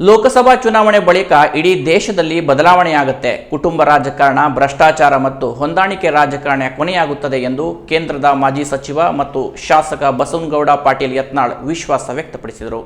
ಲೋಕಸಭಾ ಚುನಾವಣೆ ಬಳಿಕ ಇಡೀ ದೇಶದಲ್ಲಿ ಬದಲಾವಣೆಯಾಗುತ್ತೆ. ಕುಟುಂಬ ರಾಜಕಾರಣ, ಭ್ರಷ್ಟಾಚಾರ ಮತ್ತು ಹೊಂದಾಣಿಕೆ ರಾಜಕಾರಣ ಕೊನೆಯಾಗುತ್ತದೆ ಎಂದು ಕೇಂದ್ರದ ಮಾಜಿ ಸಚಿವ ಮತ್ತು ಶಾಸಕ ಬಸವನಗೌಡ ಪಾಟೀಲ್ ಯತ್ನಾಳ್ ವಿಶ್ವಾಸ ವ್ಯಕ್ತಪಡಿಸಿದರು.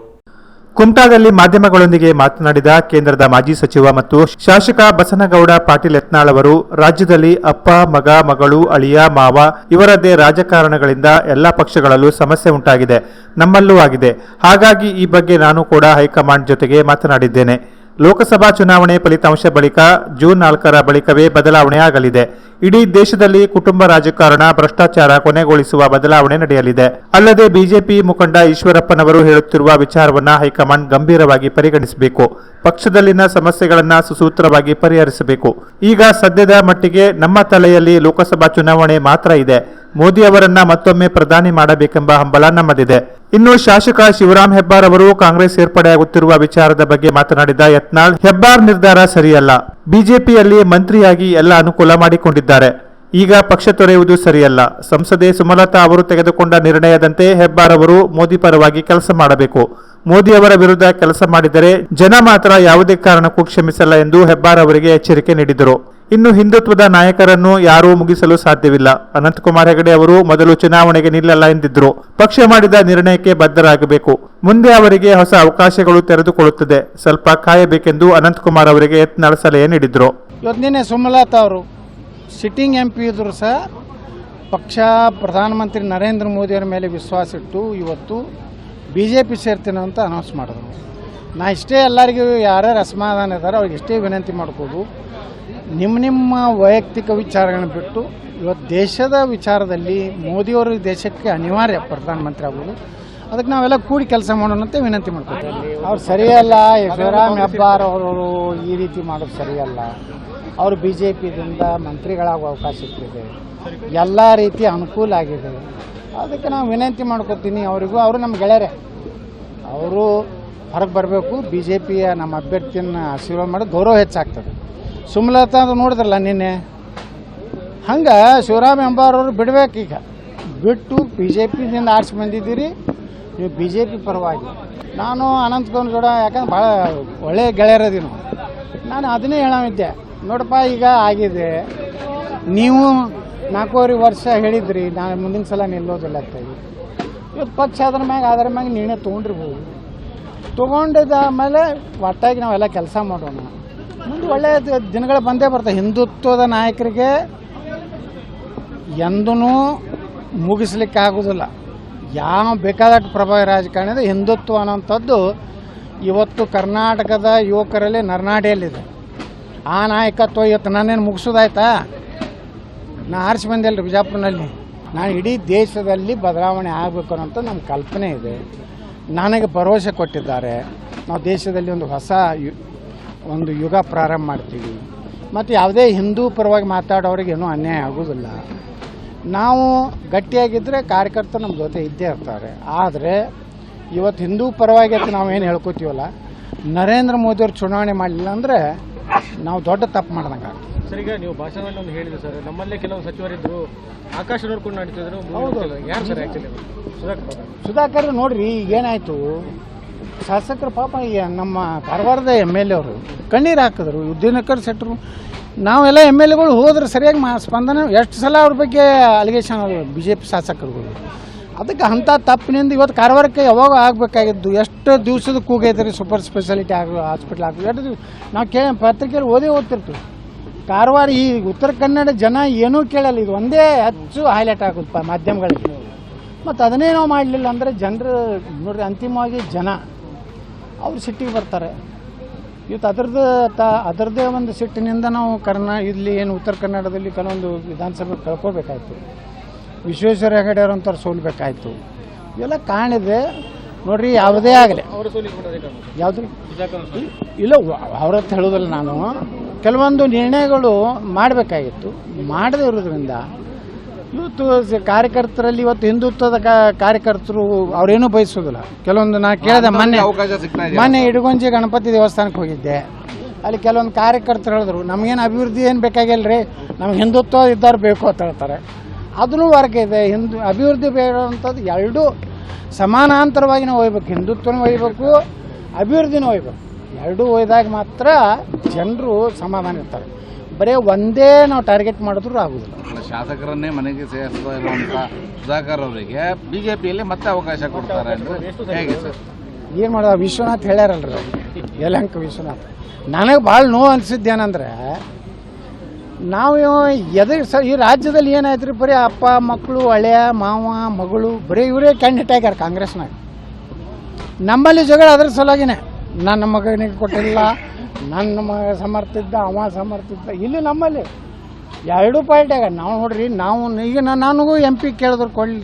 ಕುಮಟಾದಲ್ಲಿ ಮಾಧ್ಯಮಗಳೊಂದಿಗೆ ಮಾತನಾಡಿದ ಕೇಂದ್ರದ ಮಾಜಿ ಸಚಿವ ಮತ್ತು ಶಾಸಕ ಬಸನಗೌಡ ಪಾಟೀಲ್ ಯತ್ನಾಳ್ ಅವರು, ರಾಜ್ಯದಲ್ಲಿ ಅಪ್ಪ, ಮಗ, ಮಗಳು, ಅಳಿಯ, ಮಾವ ಇವರದ್ದೇ ರಾಜಕಾರಣಗಳಿಂದ ಎಲ್ಲ ಪಕ್ಷಗಳಲ್ಲೂ ಸಮಸ್ಯೆ ಉಂಟಾಗಿದೆ, ನಮ್ಮಲ್ಲೂ ಆಗಿದೆ. ಹಾಗಾಗಿ ಈ ಬಗ್ಗೆ ನಾನು ಕೂಡ ಹೈಕಮಾಂಡ್ ಜೊತೆಗೆ ಮಾತನಾಡಿದ್ದೇನೆ. ಲೋಕಸಭಾ ಚುನಾವಣೆ ಫಲಿತಾಂಶ ಬಳಿಕ ಜೂನ್ ನಾಲ್ಕರ ಬಳಿಕವೇ ಬದಲಾವಣೆ ಆಗಲಿದೆ. ಇಡೀ ದೇಶದಲ್ಲಿ ಕುಟುಂಬ ರಾಜಕಾರಣ, ಭ್ರಷ್ಟಾಚಾರ ಕೊನೆಗೊಳಿಸುವ ಬದಲಾವಣೆ ನಡೆಯಲಿದೆ. ಅಲ್ಲದೆ ಬಿಜೆಪಿ ಮುಖಂಡ ಈಶ್ವರಪ್ಪನವರು ಹೇಳುತ್ತಿರುವ ವಿಚಾರವನ್ನು ಹೈಕಮಾಂಡ್ ಗಂಭೀರವಾಗಿ ಪರಿಗಣಿಸಬೇಕು. ಪಕ್ಷದಲ್ಲಿನ ಸಮಸ್ಯೆಗಳನ್ನು ಸುಸೂತ್ರವಾಗಿ ಪರಿಹರಿಸಬೇಕು. ಈಗ ಸದ್ಯದ ಮಟ್ಟಿಗೆ ನಮ್ಮ ತಲೆಯಲ್ಲಿ ಲೋಕಸಭಾ ಚುನಾವಣೆ ಮಾತ್ರ ಇದೆ. ಮೋದಿ ಅವರನ್ನ ಮತ್ತೊಮ್ಮೆ ಪ್ರಧಾನಿ ಮಾಡಬೇಕೆಂಬ ಹಂಬಲ ನಮ್ಮದಿದೆ. ಇನ್ನು ಶಾಸಕ ಶಿವರಾಮ್ ಹೆಬ್ಬಾರ್ ಅವರು ಕಾಂಗ್ರೆಸ್ ಸೇರ್ಪಡೆಯಾಗುತ್ತಿರುವ ವಿಚಾರದ ಬಗ್ಗೆ ಮಾತನಾಡಿದ ಯತ್ನಾಳ್, ಹೆಬ್ಬಾರ್ ನಿರ್ಧಾರ ಸರಿಯಲ್ಲ. ಬಿಜೆಪಿಯಲ್ಲಿ ಮಂತ್ರಿಯಾಗಿ ಎಲ್ಲ ಅನುಕೂಲ ಮಾಡಿಕೊಂಡಿದ್ದಾರೆ. ಈಗ ಪಕ್ಷ ತೊರೆಯುವುದು ಸರಿಯಲ್ಲ. ಸಂಸದೆ ಸುಮಲತಾ ಅವರು ತೆಗೆದುಕೊಂಡ ನಿರ್ಣಯದಂತೆ ಹೆಬ್ಬಾರ್ ಅವರು ಮೋದಿ ಪರವಾಗಿ ಕೆಲಸ ಮಾಡಬೇಕು. ಮೋದಿ ಅವರ ವಿರುದ್ಧ ಕೆಲಸ ಮಾಡಿದರೆ ಜನ ಮಾತ್ರ ಯಾವುದೇ ಕಾರಣಕ್ಕೂ ಕ್ಷಮಿಸಲ್ಲ ಎಂದು ಹೆಬ್ಬಾರ್ ಅವರಿಗೆ ಎಚ್ಚರಿಕೆ ನೀಡಿದರು. ಇನ್ನು ಹಿಂದುತ್ವದ ನಾಯಕರನ್ನು ಯಾರೂ ಮುಗಿಸಲು ಸಾಧ್ಯವಿಲ್ಲ. ಅನಂತಕುಮಾರ್ ಹೆಗಡೆ ಅವರು ಮೊದಲು ಚುನಾವಣೆಗೆ ನಿಲ್ಲಲ್ಲ ಎಂದಿದ್ರು. ಪಕ್ಷ ಮಾಡಿದ ನಿರ್ಣಯಕ್ಕೆ ಬದ್ಧರಾಗಬೇಕು. ಮುಂದೆ ಅವರಿಗೆ ಹೊಸ ಅವಕಾಶಗಳು ತೆರೆದುಕೊಳ್ಳುತ್ತದೆ. ಸ್ವಲ್ಪ ಕಾಯಬೇಕೆಂದು ಅನಂತಕುಮಾರ್ ಅವರಿಗೆ ಯತ್ನ ಸಲಹೆ ನೀಡಿದ್ರು. ಇವತ್ತು ನಿನ್ನೆ ಸುಮಲತಾ ಅವರು, ಸಿಟ್ಟಿಂಗ್ ಎಂ ಪಿ ಇದ್ರು ಸಹ ಪಕ್ಷ ಪ್ರಧಾನಮಂತ್ರಿ ನರೇಂದ್ರ ಮೋದಿಯವರ ಮೇಲೆ ವಿಶ್ವಾಸ ಇಟ್ಟು ಇವತ್ತು ಬಿ ಜೆ ಪಿ ಸೇರ್ತೀನಿ ಅಂತ ಅನೌನ್ಸ್ ಮಾಡಿದ್ರು. ನಾ ಇಷ್ಟೇ ಎಲ್ಲರಿಗೂ ಯಾರ್ಯಾರು ಅಸಮಾಧಾನ ಇದ್ದಾರೆ ಅವ್ರಿಗೆ ಇಷ್ಟೇ ವಿನಂತಿ ಮಾಡ್ಕೋದು ನಿಮ್ಮ ನಿಮ್ಮ ವೈಯಕ್ತಿಕ ವಿಚಾರಗಳನ್ನ ಬಿಟ್ಟು ಇವತ್ತು ದೇಶದ ವಿಚಾರದಲ್ಲಿ ಮೋದಿಯವರು ದೇಶಕ್ಕೆ ಅನಿವಾರ್ಯ ಪ್ರಧಾನಮಂತ್ರಿ ಆಗೋದು ಅದಕ್ಕೆ ನಾವೆಲ್ಲ ಕೂಡಿ ಕೆಲಸ ಮಾಡೋಣ ಅಂತ ವಿನಂತಿ ಮಾಡ್ಕೊತೀವಿ ಅವ್ರು ಸರಿಯಲ್ಲ ಶಿವರಾಮ್ ಹೆಬ್ಬಾರ್ ಅವರು ಈ ರೀತಿ ಮಾಡೋದು ಸರಿಯಲ್ಲ. ಅವರು ಬಿ ಜೆ ಪಿದಿಂದ ಮಂತ್ರಿಗಳಾಗುವ ಅವಕಾಶ ಇಟ್ಟಿದೆ ಎಲ್ಲ ರೀತಿ ಅನುಕೂಲ ಆಗಿದೆ. ಅದಕ್ಕೆ ನಾವು ವಿನಂತಿ ಮಾಡ್ಕೊತೀನಿ ಅವರಿಗೂ. ಅವರು ನಮ್ಮ ಗೆಳೆಯರೇ. ಅವರು ಹೊರಗೆ ಬರಬೇಕು. ಬಿ ಜೆ ಪಿಯ ನಮ್ಮ ಅಭ್ಯರ್ಥಿಯನ್ನು ಆಶೀರ್ವಾದ ಮಾಡಿ ಗೌರವ ಹೆಚ್ಚಾಗ್ತದೆ. ಸುಮಲತಾ ಅಂತ ನೋಡಿದ್ರಲ್ಲ ನಿನ್ನೆ? ಹಂಗೆ ಶಿವರಾಮ್ ಎಂಬಾರವ್ರು ಬಿಡ್ಬೇಕು ಈಗ. ಬಿಟ್ಟು ಬಿ ಜೆ ಪಿಯಿಂದ ಆರಿಸಿ ಬಂದಿದ್ದೀರಿ, ನೀವು ಬಿ ಜೆ ಪಿ ಪರವಾಗಿ. ನಾನು ಅನಂತ ಗೌಡ ಯಾಕಂದ್ರೆ ಭಾಳ ಒಳ್ಳೆಯ ಗೆಳೆಯರದಿ ನಾನು ಅದನ್ನೇ ಹೇಳಿದ್ದೆ ನೋಡಪ್ಪ, ಈಗ ಆಗಿದೆ. ನೀವು ನಾಲ್ಕೂವರೆ ವರ್ಷ ಹೇಳಿದ್ರಿ ನಾನು ಮುಂದಿನ ಸಲ ನಿಲ್ಲೋದಿಲ್ಲ ಅಂತ ಇವತ್ತು ಪಕ್ಷ ಅದ್ರ ಮ್ಯಾಗ ಅದ್ರ ಮ್ಯಾಗ ನೀನೇ ತೊಗೊಂಡಿರ್ಬೋದು. ತೊಗೊಂಡಿದ್ದ ಆಮೇಲೆ ಒಟ್ಟಾಗಿ ನಾವೆಲ್ಲ ಕೆಲಸ ಮಾಡೋಣ. ಮುಂದೆ ಒಳ್ಳೆಯ ದಿನಗಳು ಬಂದೇ ಬರ್ತವೆ ಹಿಂದುತ್ವದ ನಾಯಕರಿಗೆ ಎಂದೂ ಮುಗಿಸ್ಲಿಕ್ಕೆ ಆಗೋದಿಲ್ಲ ಯಾವ ಬೇಕಾದಷ್ಟು ಪ್ರಭಾವಿ ರಾಜಕಾರಣಿ ಹಿಂದುತ್ವ ಅನ್ನೋಂಥದ್ದು ಇವತ್ತು ಕರ್ನಾಟಕದ ಯುವಕರಲ್ಲಿ ನರ್ನಾಡಿಯಲ್ಲಿದೆ. ಆ ನಾಯಕತ್ವ ಇವತ್ತು ನನ್ನೇನು ಮುಗಿಸೋದಾಯ್ತಾ? ನಾ ಆರಿಸಿ ಬಂದಿಲ್ಲ ಬಿಜಾಪುರನಲ್ಲಿ. ನಾನು ಇಡೀ ದೇಶದಲ್ಲಿ ಬದಲಾವಣೆ ಆಗಬೇಕು ಅನ್ನೋಂಥ ನಮ್ಮ ಕಲ್ಪನೆ ಇದೆ. ನನಗೆ ಭರವಸೆ ಕೊಟ್ಟಿದ್ದಾರೆ. ನಾವು ದೇಶದಲ್ಲಿ ಒಂದು ಹೊಸ ಒಂದು ಯುಗ ಪ್ರಾರಂಭ ಮಾಡ್ತೀವಿ. ಮತ್ತು ಯಾವುದೇ ಹಿಂದೂ ಪರವಾಗಿ ಮಾತಾಡೋರಿಗೆ ಏನೂ ಅನ್ಯಾಯ ಆಗೋದಿಲ್ಲ. ನಾವು ಗಟ್ಟಿಯಾಗಿದ್ದರೆ ಕಾರ್ಯಕರ್ತರು ನಮ್ಮ ಜೊತೆ ಇದ್ದೇ ಇರ್ತಾರೆ. ಆದರೆ ಇವತ್ತು ಹಿಂದೂ ಪರವಾಗಿ ಅಂತ ನಾವೇನು ಹೇಳ್ಕೊತೀವಲ್ಲ ನರೇಂದ್ರ ಮೋದಿಯವ್ರು ಚುನಾವಣೆ ಮಾಡಲಿಲ್ಲ ಅಂದರೆ ನಾವು ದೊಡ್ಡ ತಪ್ಪು ಮಾಡ್ದಂಗೆ ಆಗ್ತದೆ ಸರ್ ಈಗ ನೀವು ಭಾಷಣದಲ್ಲಿ ಒಂದು ಹೇಳಿದ್ರು ಸರ್ ನಮ್ಮಲ್ಲೇ ಕೆಲವು ಸಚಿವರಿದ್ರು ಆಕಾಶ ನೋಡ್ಕೊಂಡು ನಡೀತಿದ್ರು ಸುಧಾಕರ್ ನೋಡ್ರಿ ಈಗೇನಾಯಿತು? ಶಾಸಕರು ಪಾಪ ನಮ್ಮ ಕಾರವಾರದ ಎಂ ಎಲ್ ಎ ಅವರು ಕಣ್ಣೀರು ಹಾಕಿದ್ರು. ಉದ್ದಿನಕರ್ ಸೆಟ್ರು ನಾವೆಲ್ಲ ಎಂ ಎಲ್ ಎಗಳು ಹೋದ್ರೆ ಸರಿಯಾಗಿ ಮಾ ಸ್ಪಂದನೆ ಎಷ್ಟು ಸಲ ಅವ್ರ ಬಗ್ಗೆ ಅಲಿಗೇಷನ್ ಬಿ ಜೆ ಪಿ ಶಾಸಕರುಗಳು. ಅದಕ್ಕೆ ಅಂಥ ತಪ್ಪಿನಿಂದ ಇವತ್ತು ಕಾರವಾರಕ್ಕೆ ಯಾವಾಗ ಆಗಬೇಕಾಗಿದ್ದು? ಎಷ್ಟು ದಿವಸದ ಕೂಗೈತೆ ಸೂಪರ್ ಸ್ಪೆಷಾಲಿಟಿ ಆಗ ಹಾಸ್ಪಿಟ್ಲ್ ಆಗ ಎಷ್ಟು ದಿವ್ಸ ನಾವು ಕೇ ಪತ್ರಿಕೆಯಲ್ಲಿ ಓದೇ ಓದ್ತಿರ್ತೀವಿ. ಕಾರವಾರ ಈ ಉತ್ತರ ಕನ್ನಡ ಜನ ಏನೂ ಕೇಳಲ್ಲ. ಇದು ಒಂದೇ ಹೆಚ್ಚು ಹೈಲೈಟ್ ಆಗುತ್ತೆ ಮಾಧ್ಯಮಗಳಿಗೆ. ಮತ್ತು ಅದನ್ನೇ ನಾವು ಮಾಡಲಿಲ್ಲ ಅಂದರೆ ಜನರು ನೋಡ್ರಿ ಅಂತಿಮವಾಗಿ ಜನ ಅವ್ರು ಸಿಟ್ಟಿಗೆ ಬರ್ತಾರೆ. ಇವತ್ತು ಅದರದ್ದು ತ ಅದರದ್ದೇ ಒಂದು ಸಿಟ್ಟಿನಿಂದ ನಾವು ಕರ್ನಾ ಇಲ್ಲಿ ಏನು ಉತ್ತರ ಕನ್ನಡದಲ್ಲಿ ಕೆಲವೊಂದು ವಿಧಾನಸಭೆ ಕಳ್ಕೊಬೇಕಾಯಿತು. ವಿಶ್ವೇಶ್ವರ ಹೆಗಡೆ ಅವ್ರಂಥವ್ರು ಸೋಲ್ಬೇಕಾಯ್ತು. ಇವೆಲ್ಲ ಕಾಣಿದೆ. ನೋಡ್ರಿ, ಯಾವುದೇ ಆಗಲಿ. ಯಾವ್ದು? ಇಲ್ಲ ಅವ್ರತ್ತ ಹೇಳೋದಿಲ್ಲ ನಾನು. ಕೆಲವೊಂದು ನಿರ್ಣಯಗಳು ಮಾಡಬೇಕಾಗಿತ್ತು. ಮಾಡದೇ ಇರೋದ್ರಿಂದ ಇವತ್ತು ಕಾರ್ಯಕರ್ತರಲ್ಲಿ ಇವತ್ತು ಹಿಂದುತ್ವದ ಕಾರ್ಯಕರ್ತರು ಅವ್ರೇನು ಬಯಸೋದಿಲ್ಲ ಕೆಲವೊಂದು ನಾ ಕೇಳಿದೆ ಮೊನ್ನೆ. ಮೊನ್ನೆ ಇಡಗುಂಜಿ ಗಣಪತಿ ದೇವಸ್ಥಾನಕ್ಕೆ ಹೋಗಿದ್ದೆ. ಅಲ್ಲಿ ಕೆಲವೊಂದು ಕಾರ್ಯಕರ್ತರು ಹೇಳಿದ್ರು ನಮಗೇನು ಅಭಿವೃದ್ಧಿ ಏನು ಬೇಕಾಗಿಲ್ಲ ರೀ ನಮ್ಗೆ ಹಿಂದುತ್ವ ಇದ್ದವ್ರು ಬೇಕು ಅಂತ ಹೇಳ್ತಾರೆ. ಅದನ್ನು ವರ್ಗ ಇದೆ ಹಿಂದು ಅಭಿವೃದ್ಧಿ ಬೇಡುವಂಥದ್ದು ಎರಡೂ ಸಮಾನಾಂತರವಾಗಿ ನಾವು ಒಯ್ಬೇಕು. ಹಿಂದುತ್ವನೂ ಒಯ್ಬೇಕು ಅಭಿವೃದ್ಧಿನೂ ಒಯ್ಬೇಕು. ಎರಡೂ ಒಯ್ದಾಗ ಮಾತ್ರ ಜನರು ಸಮಾಧಾನ ಇರ್ತಾರೆ. ಬರೀ ಒಂದೇ ನಾವು ಟಾರ್ಗೆಟ್ ಮಾಡಿದ್ರು ಆಗೋದಿಲ್ಲ ಶಾಸಕರನ್ನೇ ಮನೆಗೆ ಸೇರಿಸ್ತಾ ಇರುವಂತ ಸುಧಾಕರ್ ಅವರಿಗೆ ಬಿಜೆಪಿಯಲ್ಲಿ ಮತ್ತೆ ಅವಕಾಶ ಕೊಡ್ತಾರೆ ಅಂದ್ರೆ ಹೇಗೆ ಸರ್? ಏನು ಮಾಡೋದು ವಿಶ್ವನಾಥ್ ಹೇಳ್ಯಾರಲ್ರಿ. ಯಲಂಕ ವಿಶ್ವನಾಥ್. ನನಗೆ ಭಾಳ ನೋವು ಅನಿಸಿದ್ದೇನೆಂದ್ರೆ, ನಾವು ಎದ ಈ ರಾಜ್ಯದಲ್ಲಿ ಏನಾಯ್ತು ರೀ ಬರೀ ಅಪ್ಪ ಮಕ್ಕಳು ಹಳೆಯ ಮಾವ, ಮಗಳು, ಬರೀ ಇವರೇ ಕ್ಯಾಂಡಿಡೇಟ್ ಆಗ್ಯಾರ ಕಾಂಗ್ರೆಸ್ನಾಗ. ನಮ್ಮಲ್ಲಿ ಜಗಳ ಅದ್ರ ಸಲುವಾಗಿನೇ. ನನ್ನ ಮಗನಿಗೆ ಕೊಟ್ಟಿಲ್ಲ, ನನ್ನ ಮಗ ಸಮರ್ಥಿದ್ದ ಅವ ಸಮರ್ಥಿದ್ದ ಇಲ್ಲಿ ನಮ್ಮಲ್ಲಿ. ಎರಡೂ ಆಗ ನಾವು ನೋಡ್ರಿ, ನಾವು ಈಗ ನನಗೂ ಎಂ ಪಿ ಕೇಳಿದ್ರು ಕೊಡ್ಲಿ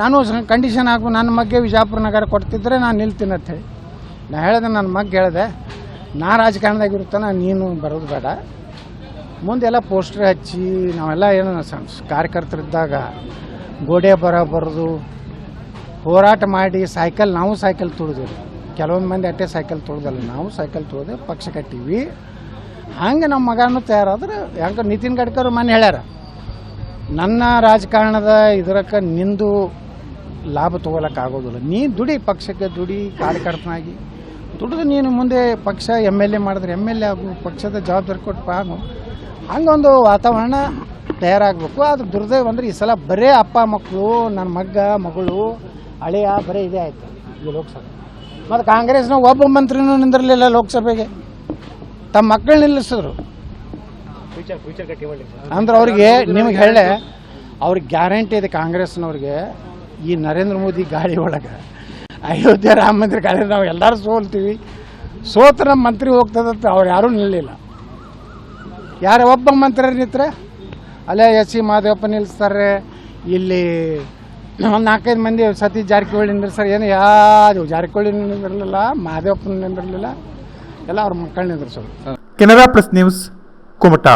ನಾನು ಕಂಡೀಷನ್ ಹಾಕು ನನ್ನ ಮಗ್ಗೆ ವಿಜಾಪುರ ನಗರ ಕೊಡ್ತಿದ್ರೆ ನಾನು ನಿಲ್ತೀನಿ ಅಂತ ಹೇಳಿ. ನಾ ಹೇಳಿದೆ ನನ್ನ ಮಗ್ಗೆ ಹೇಳಿದೆ, ನಾ ರಾಜಕಾರಣದಾಗ ರಾಜಕಾರಣದಾಗಿರ್ತಾನೆ ನೀನು ಬರೋದು ಬೇಡ. ಮುಂದೆಲ್ಲ ಪೋಸ್ಟರ್ ಹಚ್ಚಿ, ನಾವೆಲ್ಲ ಏನು ಕಾರ್ಯಕರ್ತರಿದ್ದಾಗ ಗೋಡೆ ಬರ ಬರೋದು, ಹೋರಾಟ ಮಾಡಿ ಸೈಕಲ್ ನಾವು ಸೈಕಲ್ ತುಳಿದೇವೆ. ಕೆಲವೊಂದು ಮಂದಿ ಅಟ್ಟೆ ಸೈಕಲ್ ತುಳ್ದಲ್ಲ, ನಾವು ಸೈಕಲ್ ತುಳಿದೆ ಪಕ್ಷ ಕಟ್ಟೀವಿ ಹಂಗೆ ನಮ್ಮ ಮಗನೂ ತಯಾರಾದ್ರೆ, ಹೆಂಗೆ ನಿತಿನ್ ಗಡ್ಕರಿ ಮನೆ ಹೇಳ್ಯಾರ. ನನ್ನ ರಾಜಕಾರಣದ ಇದರಕ್ಕೆ ನಿಂದು ಲಾಭ ಆಗೋದಿಲ್ಲ. ನೀ ದುಡಿ, ಪಕ್ಷಕ್ಕೆ ದುಡಿ, ಕಾರ್ಯಕರ್ತನಾಗಿ. ದುಡಿದು ನೀನು ಮುಂದೆ ಪಕ್ಷ ಎಂ ಎಲ್ ಎ ಮಾಡಿದ್ರೆ ಎಂ ಎಲ್ ಎ ಆಗು, ಪಕ್ಷದ ಜವಾಬ್ದಾರಿ ಕೊಟ್ಟು ಆಗು. ಹಂಗೊಂದು ವಾತಾವರಣ ತಯಾರಾಗಬೇಕು. ಅದು ದುರ್ದೈವ ಅಂದರೆ ಈ ಸಲ ಬರೇ ಅಪ್ಪ ಮಕ್ಕಳು ನನ್ನ ಮಗ್ಗ, ಮಗಳು, ಹಳೆಯ ಬರೇ ಇದೇ ಆಯ್ತು. ಈ ಲೋಕಸಭೆ. ಮತ್ತು ಕಾಂಗ್ರೆಸ್ನ ಒಬ್ಬ ಮಂತ್ರಿನೂ ನಿಂದಿರಲಿಲ್ಲ ಲೋಕಸಭೆಗೆ. ತಮ್ಮ ಮಕ್ಕಳು ನಿಲ್ಲಿಸಿದ್ರು. ಅಂದ್ರೆ ಅವ್ರಿಗೆ ನಿಮಗೆ ಹೇಳೆ ಅವ್ರಿಗೆ ಗ್ಯಾರಂಟಿ ಇದೆ ಕಾಂಗ್ರೆಸ್ನವ್ರಿಗೆ ಈ ನರೇಂದ್ರ ಮೋದಿ ಗಾಳಿ ಒಳಗೆ. ಅಯೋಧ್ಯೆ ರಾಮ ಮಂದಿರ ಗಾಳಿ ನಾವು ಎಲ್ಲರೂ ಸೋಲ್ತೀವಿ. ಸೋತ ನಮ್ಮ ಮಂತ್ರಿ ಹೋಗ್ತದಂತ ಅವ್ರು ಯಾರೂ ನಿಲ್ಲಿಲ್ಲ. ಯಾರು ಒಬ್ಬ ಮಂತ್ರಿ ನಿಂತರೆ ಅಲ್ಲೇ ಎಸ್ ಸಿ ಮಾದೇವಪ್ಪ ನಿಲ್ಲಿಸ್ತಾರೆ ಇಲ್ಲಿ ಒಂದು ನಾಲ್ಕೈದು ಮಂದಿ ಸತೀಶ್ ಜಾರಕಿಹೊಳಿ ನಿಂದಿರ್ತಾರೆ ಏನು ಯಾವುದು ಜಾರಕಿಹೊಳಿ ನಿಂದಿರಲಿಲ್ಲ ಮಾದೇವಪ್ಪನ ನಿಂದಿರಲಿಲ್ಲ. ಎಲ್ಲ ಅವ್ರ ಮಕ್ಕಳು ನಿಂದಿರ್ಸೋದು ಕೆನರಾ ಪ್ರೆಸ್ ನ್ಯೂಸ್ ಕುಮಟಾ.